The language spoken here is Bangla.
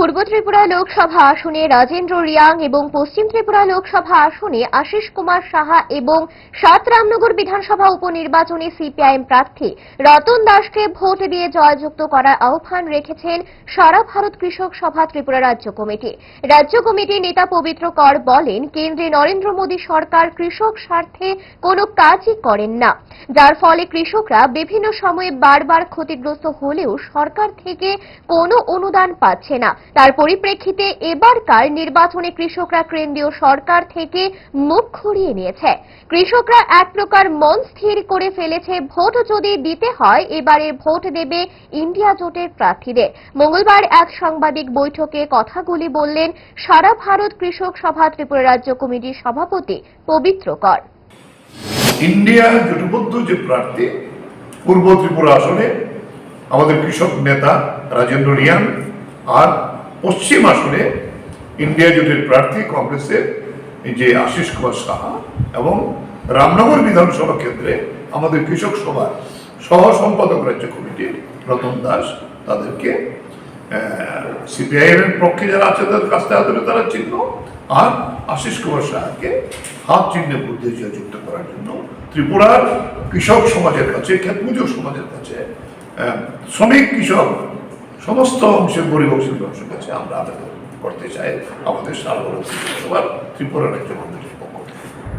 পূর্ব ত্রিপুরা লোকসভা আসনে রাজেন্দ্র রিয়াং এবং পশ্চিম ত্রিপুরা লোকসভা আসনে আশিস কুমার সাহা এবং সাত রামনগর বিধানসভা উপনির্বাচনে সিপিআইএম প্রার্থী রতন দাসকে ভোট দিয়ে জয়যুক্ত করার আহ্বান রেখেছেন সারা ভারত কৃষক সভা ত্রিপুরা রাজ্য কমিটি। রাজ্য কমিটির নেতা পবিত্র কর বলেন, কেন্দ্রে নরেন্দ্র মোদী সরকার কৃষক স্বার্থে কোনো কাজই করেন না। যার ফলে কৃষকরা বিভিন্ন সময়ে বারবার ক্ষতিগ্রস্ত হলেও সরকার থেকে কোনো অনুদান পাচ্ছে না। তার পরিপ্রেক্ষিতে এবারকার নির্বাচনে কৃষকরা কেন্দ্রীয় সরকার থেকে মুখ ঘুরিয়ে নিয়েছে। কৃষকরা এক প্রকার মন স্থির করে ফেলেছে, ভোট যদি দিতে হয়, এবারে ভোট দেবে ইন্ডিয়া জোটের প্রার্থীদের। মঙ্গলবার এক সাংবাদিক বৈঠকে কথাগুলি বললেন, সারা ভারত কৃষক সভা, ত্রিপুরা রাজ্য কমিটির সভাপতি পবিত্র কর। ইন্ডিয়া জোটবদ্ধ যে প্রার্থী, পূর্ব ত্রিপুরা আসনে আমাদের কৃষক নেতা রাজেন্দ্র রিয়ান আর পশ্চিম আসনে ইন্ডিয়া জোটের প্রার্থী কংগ্রেসের যে আশিস কুমার সাহা এবং রামনগর বিধানসভা কেন্দ্রে আমাদের কৃষক সভার সহ সম্পাদক রাজ্য কমিটির রতন দাস, তাদেরকে সিপিআইএম এর পক্ষে যারা আছে তাদের কাছে আদরে তারা চিহ্ন, আর আশিস কুমার সাহাকে হাত চিহ্নে বুদ্ধি যুক্ত করার জন্য ত্রিপুরার কৃষক সমাজের কাছে, ক্ষেতমজুর সমাজের কাছে শ্রমিক কৃষক সমস্ত অংশে গরিব অংশের মানুষের কাছে আমরা আবেদন করতে চাই আমাদের সারা সবার ত্রিপুরা রাজ্য কমিটি